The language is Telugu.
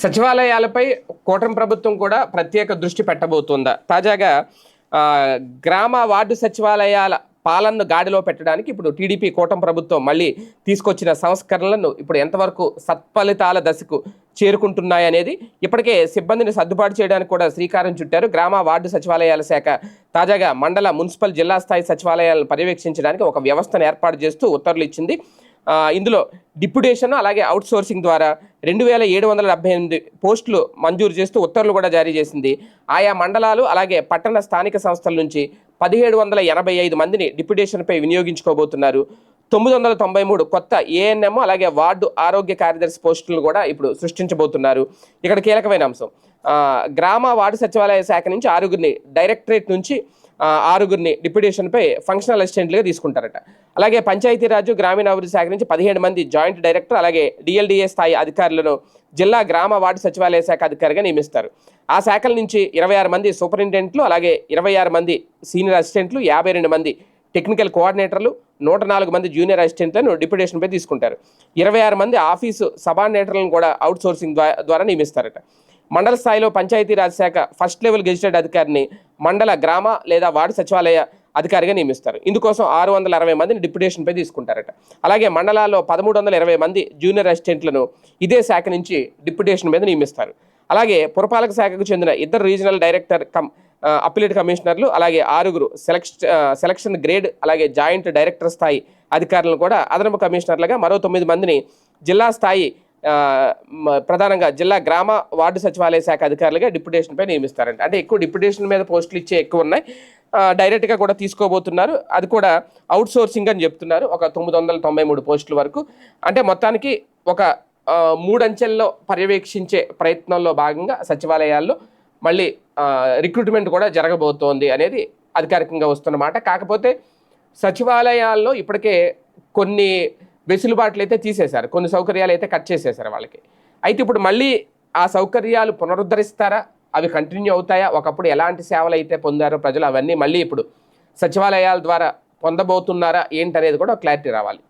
సచివాలయాలపై కూటమి ప్రభుత్వం కూడా ప్రత్యేక దృష్టి పెట్టబోతుందా. తాజాగా గ్రామ వార్డు సచివాలయాల పాలనను గాడిలో పెట్టడానికి ఇప్పుడు టీడీపీ కూటమి ప్రభుత్వం మళ్ళీ తీసుకొచ్చిన సంస్కరణలను ఇప్పుడు ఎంతవరకు సత్ఫలితాల దశకు చేరుకుంటున్నాయనేది ఇప్పటికే సిబ్బందిని సర్దుబాటు చేయడానికి కూడా శ్రీకారం చుట్టారు. గ్రామ వార్డు సచివాలయాల శాఖ తాజాగా మండల మున్సిపల్ జిల్లా స్థాయి సచివాలయాలను పర్యవేక్షించడానికి ఒక వ్యవస్థను ఏర్పాటు చేస్తూ ఉత్తర్వులు ఇచ్చింది. ఇందులో డిప్యుటేషన్ అలాగే అవుట్ సోర్సింగ్ ద్వారా రెండు వేల ఏడు వందల డెబ్బై ఎనిమిది పోస్టులు మంజూరు చేస్తూ ఉత్తర్వులు కూడా జారీ చేసింది. ఆయా మండలాలు అలాగే పట్టణ స్థానిక సంస్థల నుంచి పదిహేడు వందల ఎనభై ఐదు మందిని డిప్యుటేషన్పై వినియోగించుకోబోతున్నారు. తొమ్మిది వందల తొంభై మూడు కొత్త ఏఎన్ఎం అలాగే వార్డు ఆరోగ్య కార్యదర్శి పోస్టులను కూడా ఇప్పుడు సృష్టించబోతున్నారు. ఇక్కడ కీలకమైన అంశం. గ్రామ వార్డు సచివాలయ శాఖ నుంచి ఆరుగురిని డైరెక్టరేట్ నుంచి ఆరుగురిని డిప్యూటేషన్పై ఫంక్షనల్ అసిస్టెంట్లుగా తీసుకుంటారట. అలాగే పంచాయతీరాజు గ్రామీణాభివృద్ధి శాఖ నుంచి పదిహేడు మంది జాయింట్ డైరెక్టర్ అలాగే డిఎల్డిఏ స్థాయి అధికారులను జిల్లా గ్రామ వార్డు సచివాలయ శాఖ అధికారిగా నియమిస్తారు. ఆ శాఖల నుంచి ఇరవై ఆరు మంది సూపరింటెండెంట్లు అలాగే ఇరవై ఆరు మంది సీనియర్ అసిస్టెంట్లు యాభై రెండు మంది టెక్నికల్ కోఆర్డినేటర్లు నూట నాలుగు మంది జూనియర్ అసిస్టెంట్లను డిప్యుటేషన్పై తీసుకుంటారు. ఇరవై ఆరు మంది ఆఫీసు సబార్డినేటర్లను కూడా అవుట్ సోర్సింగ్ ద్వారా నియమిస్తారట. మండల స్థాయిలో పంచాయతీరాజ్ శాఖ ఫస్ట్ లెవెల్ గెజిటెడ్ అధికారిని మండల గ్రామ లేదా వార్డు సచివాలయ అధికారిగా నియమిస్తారు. ఇందుకోసం ఆరు వందల అరవై మందిని డిప్యుటేషన్పై తీసుకుంటారట. అలాగే మండలాల్లో పదమూడు వందల ఇరవై మంది జూనియర్ అసిస్టెంట్లను ఇదే శాఖ నుంచి డిప్యుటేషన్ మీద నియమిస్తారు. అలాగే పురపాలక శాఖకు చెందిన ఇద్దరు రీజనల్ డైరెక్టర్ కమ్ అప్పిలేట్ కమిషనర్లు అలాగే ఆరుగురు సెలక్షన్ సెలక్షన్ గ్రేడ్ అలాగే జాయింట్ డైరెక్టర్ స్థాయి అధికారులను కూడా అదనపు కమిషనర్లుగా మరో తొమ్మిది మందిని జిల్లా స్థాయి ప్రధానంగా జిల్లా గ్రామ వార్డు సచివాలయ శాఖ అధికారులుగా డిప్యుటేషన్పై నియమిస్తారంట. అంటే ఎక్కువ డిప్యుటేషన్ మీద పోస్టులు ఇచ్చే ఎక్కువ ఉన్నాయి. డైరెక్ట్గా కూడా తీసుకోబోతున్నారు. అది కూడా అవుట్ సోర్సింగ్ అని చెప్తున్నారు. ఒక తొమ్మిది వందల తొంభై మూడు పోస్టుల వరకు. అంటే మొత్తానికి ఒక మూడంచెల్లో పర్యవేక్షించే ప్రయత్నంలో భాగంగా సచివాలయాల్లో మళ్ళీ రిక్రూట్మెంట్ కూడా జరగబోతోంది అనేది అధికారికంగా వస్తున్నమాట కాకపోతే సచివాలయాల్లో ఇప్పటికే కొన్ని వెసులుబాట్లు అయితే తీసేశారు. కొన్ని సౌకర్యాలు అయితే కట్ చేసేశారు వాళ్ళకి. అయితే ఇప్పుడు మళ్ళీ ఆ సౌకర్యాలు పునరుద్ధరిస్తారా? అవి కంటిన్యూ అవుతాయా? ఒకప్పుడు ఎలాంటి సేవలు అయితే పొందారో ప్రజలు? అవన్నీ మళ్ళీ ఇప్పుడు సచివాలయాల ద్వారా పొందబోతున్నారా? ఏంటనేది కూడా క్లారిటీ రావాలి.